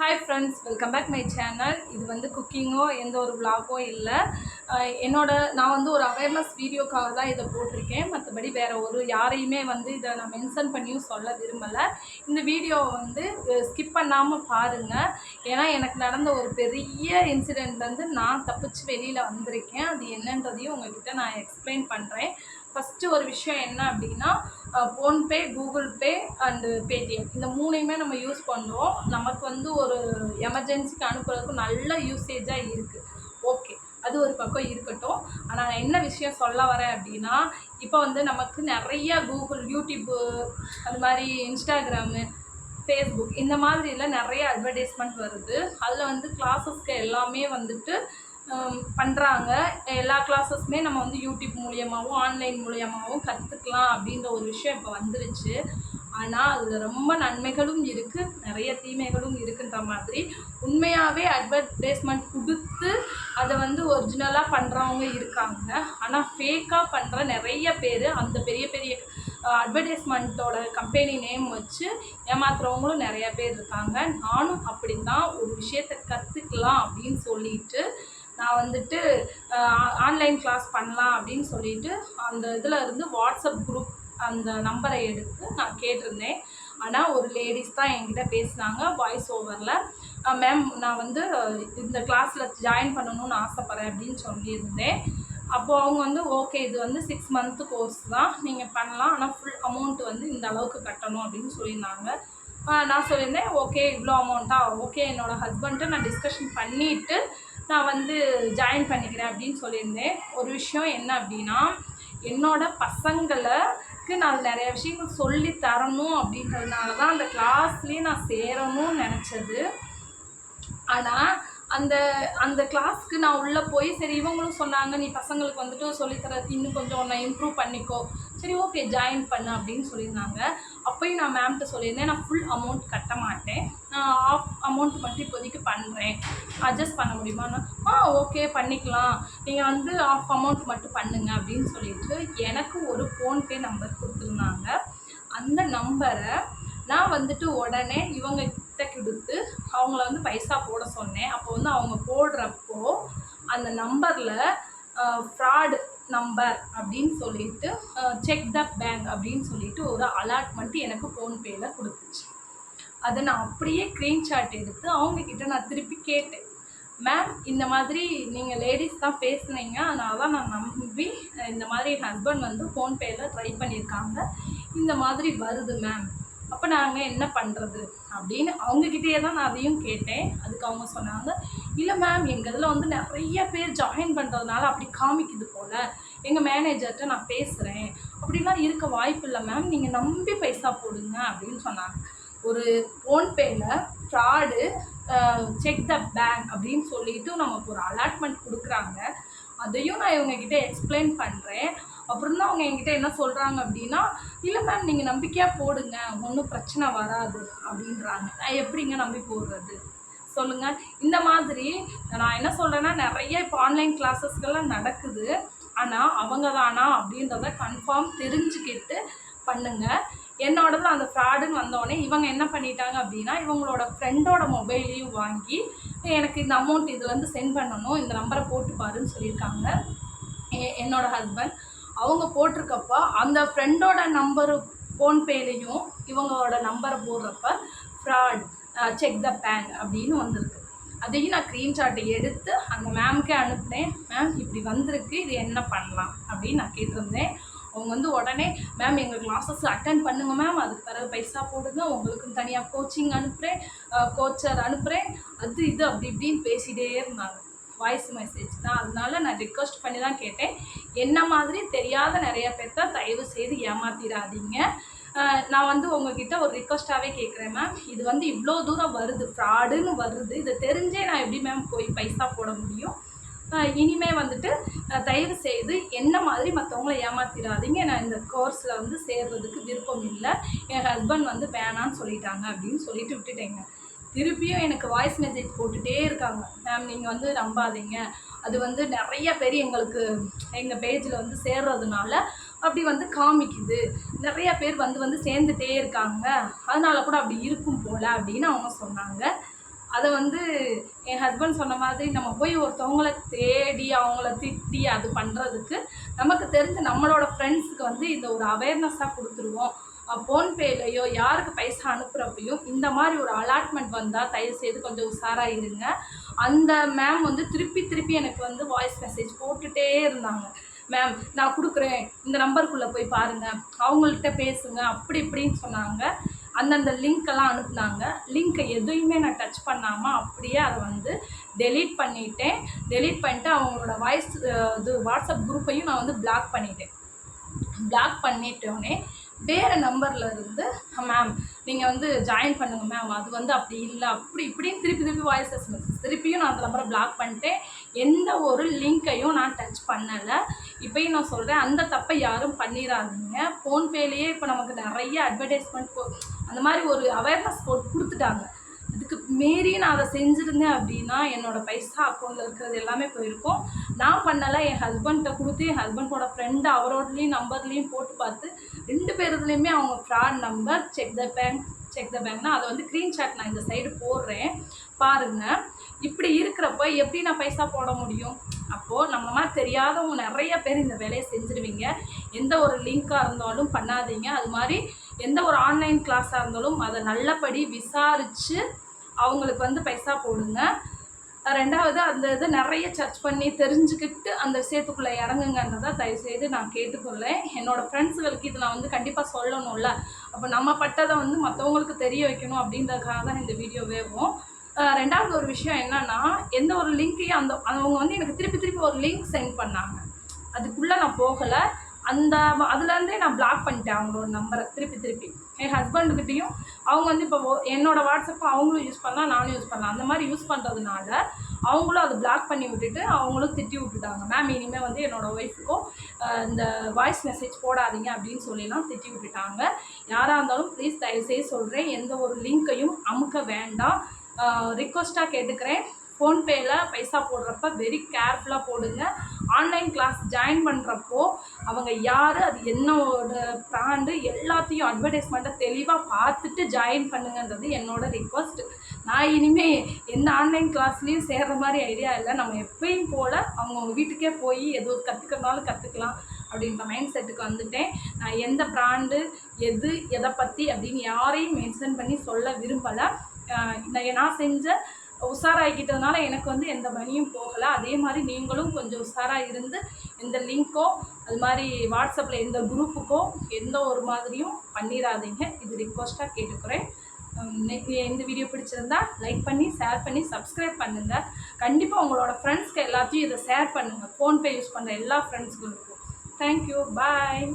Hi friends welcome back my channel இது வந்து குக்கிங்கோ எந்த ஒரு vlog-ஓ இல்லை. என்னோட நான் வந்து ஒரு அவேர்னஸ் வீடியோக்காக தான் இதை போட்டிருக்கேன். மற்றபடி வேறு ஒரு யாரையுமே வந்து இதை நான் மென்ஷன் பண்ணியும் சொல்ல விரும்பலை. இந்த வீடியோவை வந்து ஸ்கிப் பண்ணாமல் பாருங்கள் ஏன்னா எனக்கு நடந்த ஒரு பெரிய இன்சிடெண்ட்லேருந்து நான் தப்பிச்சு வெளியில் வந்திருக்கேன். அது என்னன்றதையும் உங்ககிட்ட நான் எக்ஸ்பிளைன் பண்ணுறேன் ஃபஸ்ட்டு ஒரு விஷயம் என்ன அப்படின்னா PhonePe Google Pay and Paytm இந்த மூணையுமே நம்ம யூஸ் பண்ணுறோம் நமக்கு வந்து ஒரு எமர்ஜென்சிக்கு அனுப்புறதுக்கு நல்ல யூசேஜாக இருக்குது ஓகே அது ஒரு பக்கம் இருக்கட்டும். ஆனால் நான் என்ன விஷயம் சொல்ல வரேன் அப்படின்னா இப்போ வந்து நமக்கு நிறைய கூகுள் யூடியூப்பு அது மாதிரி இன்ஸ்டாகிராமு ஃபேஸ்புக் இந்த மாதிரிலாம் நிறைய அட்வர்டைஸ்மெண்ட் வருது. அதில் வந்து கிளாஸஸ்க்கு எல்லாமே வந்துட்டு பண்ணுறாங்க எல்லா கிளாஸஸுமே நம்ம வந்து யூடியூப் மூலியமாகவும் ஆன்லைன் மூலியமாகவும் கற்றுக்கலாம் அப்படின்ற ஒரு விஷயம் இப்போ வந்துருச்சு. ஆனால் அதில் ரொம்ப நன்மைகளும் இருக்குது நிறைய தீமைகளும் இருக்குன்ற மாதிரி. உண்மையாகவே அட்வர்டைஸ்மெண்ட் கொடுத்து அதை வந்து ஒரிஜினலாக பண்ணுறவங்க இருக்காங்க. ஆனால் ஃபேக்காக பண்ணுற நிறைய பேர் அந்த பெரிய பெரிய அட்வர்டைஸ்மெண்ட்டோட கம்பெனி நேம் வச்சு ஏமாத்துறவங்களும் நிறைய பேர் இருக்காங்க. நானும் அப்படி தான் ஒரு விஷயத்தை கற்றுக்கலாம் அப்படின்னு சொல்லிட்டு நான் வந்துட்டு ஆன்லைன் கிளாஸ் பண்ணலாம் அப்படின்னு சொல்லிட்டு அந்த இதில் இருந்து வாட்ஸ்அப் குரூப் அந்த நம்பரை எடுத்து நான் கேட்டிருந்தேன். ஆனால் ஒரு லேடிஸ் தான் என்கிட்ட பேசினாங்க வாய்ஸ் ஓவரில் மேம் நான் வந்து இந்த கிளாஸில் ஜாயின் பண்ணணும்னு ஆசைப்பட்றேன் அப்படின்னு சொல்லியிருந்தேன். அப்போது அவங்க வந்து ஓகே இது வந்து சிக்ஸ் மந்த்து கோர்ஸ் தான் நீங்கள் பண்ணலாம். ஆனால் ஃபுல் அமௌண்ட் வந்து இந்த அளவுக்கு கட்டணும் அப்படின்னு சொல்லியிருந்தாங்க. நான் சொல்லியிருந்தேன் ஓகே இவ்வளோ அமௌண்ட்டா ஓகே என்னோடய ஹஸ்பண்ட்டை நான் டிஸ்கஷன் பண்ணிவிட்டு நான் வந்து ஜாயின் பண்ணிக்கிறேன் அப்படின்னு சொல்லியிருந்தேன். ஒரு விஷயம் என்ன அப்படின்னா என்னோடய பசங்களுக்கு நான் நிறைய விஷயங்கள் சொல்லி தரணும் அப்படின்றதுனால தான் அந்த கிளாஸ்லேயே நான் சேரணும்னு நினச்சது. ஆனால் அந்த அந்த கிளாஸ்க்கு நான் உள்ளே போய் சரி இவங்களும் சொன்னாங்க நீ பசங்களுக்கு வந்துட்டு சொல்லித்தர இன்னும் கொஞ்சம் உன்னை இம்ப்ரூவ் பண்ணிக்கோ. சரி ஓகே ஜாயின் பண்ணு அப்படின்னு சொல்லியிருந்தாங்க. அப்போயும் நான் மேம்கிட்ட சொல்லியிருந்தேன். நான் ஃபுல் அமௌண்ட் கட்ட மாட்டேன். ஆஃப் அமௌண்ட் மட்டும் இப்போதைக்கு பண்ணுறேன் அட்ஜஸ்ட் பண்ண முடியுமான்னு ஆ ஓகே பண்ணிக்கலாம். நீங்கள் வந்து ஆஃப் அமௌண்ட் மட்டும் பண்ணுங்க அப்படின்னு சொல்லிட்டு எனக்கு ஒரு ஃபோன்பே நம்பர் கொடுத்துருந்தாங்க. அந்த நம்பரை நான் வந்துட்டு உடனே இவங்க கிட்ட கொடுத்து அவங்கள வந்து பைசா போட சொன்னேன். அப்போ வந்து அவங்க போடுறப்போ அந்த நம்பரில் ஃப்ராடு நம்பர் அப்படின்னு சொல்லிட்டு செக் த பேங்க் அப்படின்னு சொல்லிட்டு ஒரு அலாட்மெண்ட் எனக்கு ஃபோன்பேயில் கொடுத்துச்சு. அதை நான் அப்படியே ஸ்க்ரீன்ஷாட் எடுத்து அவங்கக்கிட்ட நான் திருப்பி கேட்டேன். மேம் இந்த மாதிரி நீங்கள் லேடிஸ் தான் பேசுனீங்க. அதனால தான் நான் நம்பி இந்த மாதிரி ஹஸ்பண்ட் வந்து ஃபோன்பேயில் ட்ரை பண்ணியிருக்காங்க இந்த மாதிரி வருது மேம் அப்போ நாங்கள் என்ன பண்ணுறது அப்படின்னு அவங்கக்கிட்டே தான் நான் அதையும் கேட்டேன். அதுக்கு அவங்க சொன்னாங்க இல்லை மேம் எங்கள் இதில் வந்து நிறைய பேர் ஜாயின் பண்ணுறதுனால அப்படி காமிக்குது போல். எங்கள் மேனேஜர்கிட்ட நான் பேசுகிறேன் அப்படிலாம் இருக்க வாய்ப்பு இல்லை மேம் நீங்கள் நம்பி பைசா போடுங்க அப்படின்னு சொன்னாங்க. ஒரு ஃபோன்பேயில் ஃப்ராடு செக் த பேங்க் அப்படின்னு சொல்லிட்டு நமக்கு ஒரு அலாட்மெண்ட் கொடுக்குறாங்க. அதையும் நான் இவங்ககிட்ட எக்ஸ்பிளைன் பண்ணுறேன் அப்புறம் தான் அவங்க என்கிட்ட என்ன சொல்கிறாங்க அப்படின்னா இல்லை மேம் நீங்கள் நம்பிக்கையாக போடுங்க. ஒன்றும் பிரச்சனை வராது. அப்படின்றாங்க. நான் எப்படிங்க நம்பி போடுறது? சொல்லுங்கள் இந்த மாதிரி நான் என்ன சொல்கிறேன்னா நிறைய இப்போ ஆன்லைன் கிளாஸஸ்கெல்லாம் நடக்குது. ஆனால் அவங்க தானா அப்படின்றத கன்ஃபார்ம் தெரிஞ்சுக்கிட்டு பண்ணுங்கள் என்னோடது அந்த ஃப்ராடுன்னு வந்தோடனே இவங்க என்ன பண்ணிட்டாங்க அப்படின்னா இவங்களோட ஃப்ரெண்டோட மொபைலையும் வாங்கி எனக்கு இந்த அமௌண்ட் இதுலேருந்து சென்ட் பண்ணணும் இந்த நம்பரை போட்டு பாருன்னு சொல்லியிருக்காங்க. எ- என்னோட ஹஸ்பண்ட் அவங்க போட்டிருக்கப்ப அந்த ஃப்ரெண்டோட நம்பரு ஃபோன்பேலையும் இவங்களோட நம்பரை போடுறப்ப ஃப்ராட் செக் த பேங்க் அப்படின்னு வந்திருக்கு. அதையும் நான் ஸ்க்ரீன்ஷாட்டை எடுத்து அந்த மேம்க்கே அனுப்பினேன். மேம் இப்படி வந்திருக்கு இது என்ன பண்ணலாம்? அப்படின்னு நான் கேட்டிருந்தேன். அவங்க வந்து உடனே மேம் எங்கள் கிளாஸஸ் அட்டன் பண்ணுங்க மேம் அதுக்கு பிறகு பைசா போடுங்க. உங்களுக்கும் தனியாக கோச்சிங் அனுப்புகிறேன் கோச்சர் அனுப்புகிறேன் அது இது அப்படி இப்படின்னு பேசிகிட்டே இருந்தாங்க. வாய்ஸ் மெசேஜ் தான். அதனால நான் ரிக்வஸ்ட் பண்ணி தான் கேட்டேன். என்ன மாதிரி தெரியாத நிறைய பேர்த்த தயவு செய்து ஏமாத்திடாதீங்க நான் வந்து உங்ககிட்ட ஒரு ரிக்வஸ்ட்டாகவே கேட்குறேன் மேம் இது வந்து இவ்வளோ தூரம் வருது. ஃப்ராடுன்னு வருது. இதை தெரிஞ்சே நான் எப்படி மேம் போய் பைசா போட முடியும்? இனிமே வந்துட்டு தயவு செய்து என்ன மாதிரி மற்றவங்கள ஏமாத்திடாதீங்க நான் இந்த கோர்ஸில் வந்து சேர்றதுக்கு விருப்பம் இல்லை. என் ஹஸ்பண்ட் வந்து வேணான்னு சொல்லிட்டாங்க அப்படின்னு சொல்லிட்டு விட்டுட்டேங்க. திருப்பியும் எனக்கு வாய்ஸ் மெசேஜ் போட்டுகிட்டே இருக்காங்க. மேம் நீங்கள் வந்து நம்பாதீங்க. அது வந்து நிறைய பேர் எங்களுக்கு எங்கள் பேஜில் வந்து சேர்றதுனால அப்படி வந்து காமிக்குது. நிறைய பேர் வந்து வந்து சேர்ந்துட்டே இருக்காங்க. அதனால கூட அப்படி இருக்கும் போல் அப்படின்னு அவங்க சொன்னாங்க. அதை வந்து என் ஹஸ்பண்ட் சொன்ன மாதிரி நம்ம போய் ஒருத்தவங்கள தேடி அவங்கள திட்டி அது பண்ணுறதுக்கு நமக்கு தெரிஞ்ச நம்மளோட ஃப்ரெண்ட்ஸுக்கு வந்து இந்த ஒரு அவேர்னஸாக கொடுத்துருவோம். ஃபோன்பேலையோ யாருக்கு பைசா அனுப்புகிறப்பையும் இந்த மாதிரி ஒரு அலாட்மெண்ட் வந்தால் தயவு செய்து கொஞ்சம் உஷாராக இருங்க. அந்த மேம் வந்து திருப்பி திருப்பி எனக்கு வந்து வாய்ஸ் மெசேஜ் போட்டுகிட்டே இருந்தாங்க. மேம் நான் கொடுக்குறேன். இந்த நம்பருக்குள்ளே போய் பாருங்கள் அவங்கள்ட்ட பேசுங்க. அப்படி இப்படின்னு சொன்னாங்க. அந்தந்த லிங்க்கெல்லாம் அனுப்புனாங்க. லிங்க்கை எதையுமே நான் டச் பண்ணாமல் அப்படியே அதை வந்து டெலீட் பண்ணிட்டேன். டெலீட் பண்ணிட்டு அவங்களோட வாய்ஸ் இது வாட்ஸ்அப் குரூப்பையும் நான் வந்து பிளாக் பண்ணிட்டேன். பிளாக் பண்ணிட்டோடனே வேறு நம்பரில் இருந்து மேம் நீங்கள் வந்து ஜாயின் பண்ணுங்க மேம் அது வந்து அப்படி இல்லை. அப்படி இப்படின்னு திருப்பி திருப்பி வாய்ஸஸ் மெசேஜ் திருப்பியும் நான் அந்த நம்பரை பிளாக் பண்ணிட்டேன். எந்த ஒரு லிங்க்கையும் நான் டச் பண்ணலை. இப்போயும் நான் சொல்கிறேன் அந்த தப்பை யாரும் பண்ணிடாதீங்க ஃபோன்பேலேயே இப்போ நமக்கு நிறைய அட்வர்டைஸ்மெண்ட் அந்த மாதிரி ஒரு அவேர்னஸ் போட்டு கொடுத்துட்டாங்க. இதுக்கு மீறி நான் அதை செஞ்சுருந்தேன் அப்படின்னா என்னோடய பைசா அக்கௌண்ட்டில் இருக்கிறது எல்லாமே போயிருக்கும். நான் பண்ணலை என் ஹஸ்பண்ட்டை கொடுத்து என் ஹஸ்பண்டோட ஃப்ரெண்டு அவரோடலேயும் நம்பர்லேயும் போட்டு பார்த்து ரெண்டு பேருதுலேயுமே அவங்க fraud number check the bank check the பேங்க்னா அதை வந்து ஸ்க்ரீன்ஷாட் நான் இந்த சைடு போடுறேன். பாருங்கள் இப்படி இருக்கிறப்ப எப்படி நான் பைசா போட முடியும்? அப்போது நம்ம மாதிரி தெரியாதவங்க நிறைய பேர் இந்த வேலையை செஞ்சுருவீங்க. எந்த ஒரு லிங்க்காக இருந்தாலும் பண்ணாதீங்க. அது மாதிரி எந்த ஒரு ஆன்லைன் கிளாஸாக இருந்தாலும் அதை நல்லபடி விசாரித்து அவங்களுக்கு வந்து பைசா போடுங்க. ரெண்டாவது அந்த இது நிறைய சர்ச் பண்ணி தெரிஞ்சுக்கிட்டு அந்த விஷயத்துக்குள்ளே இறங்குங்கன்றதை தயவுசெய்து நான் கேட்டுக்கொள்ளேன் என்னோடய ஃப்ரெண்ட்ஸுகளுக்கு இது நான் வந்து கண்டிப்பாக சொல்லணும்ல. அப்போ நம்ம பட்டதை வந்து மற்றவங்களுக்கு தெரிய வைக்கணும் அப்படின்றதுக்காக தான் இந்த வீடியோ வேவும். ரெண்டாவது ஒரு விஷயம் என்னன்னா எந்த ஒரு லிங்க்கையும் அந்த அவங்க வந்து எனக்கு திருப்பி திருப்பி ஒரு லிங்க் சென்ட் பண்ணாங்க. அதுக்குள்ளே நான் போகலை. அந்த அதுலேருந்தே நான் பிளாக் பண்ணிட்டேன் அவங்களோட நம்பரை திருப்பி திருப்பி. என் ஹஸ்பண்டுக்கிட்டேயும் அவங்க வந்து இப்போ என்னோடய வாட்ஸ்அப்பை அவங்களும் யூஸ் பண்ணலாம் நானும் யூஸ் பண்ணலாம். அந்த மாதிரி யூஸ் பண்ணுறதுனால அவங்களும் அதை பிளாக் பண்ணி விட்டுட்டு அவங்களும் திட்டி விட்டுட்டாங்க. மேம் இனிமேல் வந்து என்னோடய ஒய்ஃபுக்கும் இந்த வாய்ஸ் மெசேஜ் போடாதீங்க அப்படின்னு சொல்லிலாம் திட்டி விட்டுட்டாங்க. யாராக இருந்தாலும் ப்ளீஸ் தயவுசெய்து சொல்கிறேன் எந்த ஒரு லிங்க்கையும் அமுக்க வேண்டாம். ரிக்வஸ்ட்டாக கேட்டுக்கிறேன். ஃபோன்பேயில் பைசா போடுறப்ப வெரி கேர்ஃபுல்லாக போடுங்க. ஆன்லைன் கிளாஸ் ஜாயின் பண்ணுறப்போ அவங்க யார் அது என்னோட ப்ராண்டு எல்லாத்தையும் அட்வர்டைஸ்மெண்ட்டை தெளிவாக பார்த்துட்டு ஜாயின் பண்ணுங்கன்றது என்னோட ரிக்வஸ்ட் நான் இனிமேல் எந்த ஆன்லைன் கிளாஸ்லேயும் சேர்கிற மாதிரி ஐடியா இல்லை. நம்ம எப்பயும் போல் அவங்கவுங்க வீட்டுக்கே போய் எது கற்றுக்கிறனாலும் கற்றுக்கலாம் அப்படின்ற மைண்ட் செட்டுக்கு வந்துட்டேன். நான் எந்த ப்ராண்டு எது எதை பற்றி அப்படின்னு யாரையும் மென்ஷன் பண்ணி சொல்ல விரும்பலை. நான் செஞ்ச உஷாராகிக்கிட்டதுனால எனக்கு வந்து எந்த பணியும் போகலை. அதே மாதிரி நீங்களும் கொஞ்சம் உஷாராக இருந்து எந்த லிங்க்கோ அது மாதிரி வாட்ஸ்அப்பில் எந்த குரூப்புக்கோ எந்த ஒரு மாதிரியும் பண்ணிடாதீங்க இது ரிக்வஸ்ட்டாக கேட்டுக்கிறேன். இந்த வீடியோ பிடிச்சிருந்தா லைக் பண்ணி ஷேர் பண்ணி சப்ஸ்கிரைப் பண்ணுங்கள் கண்டிப்பாக உங்களோட ஃப்ரெண்ட்ஸ்க்கு எல்லாத்தையும் இதை ஷேர் பண்ணுங்கள் ஃபோன்பே யூஸ் பண்ணுற எல்லா ஃப்ரெண்ட்ஸ்களுக்கும் தேங்க்யூ பாய்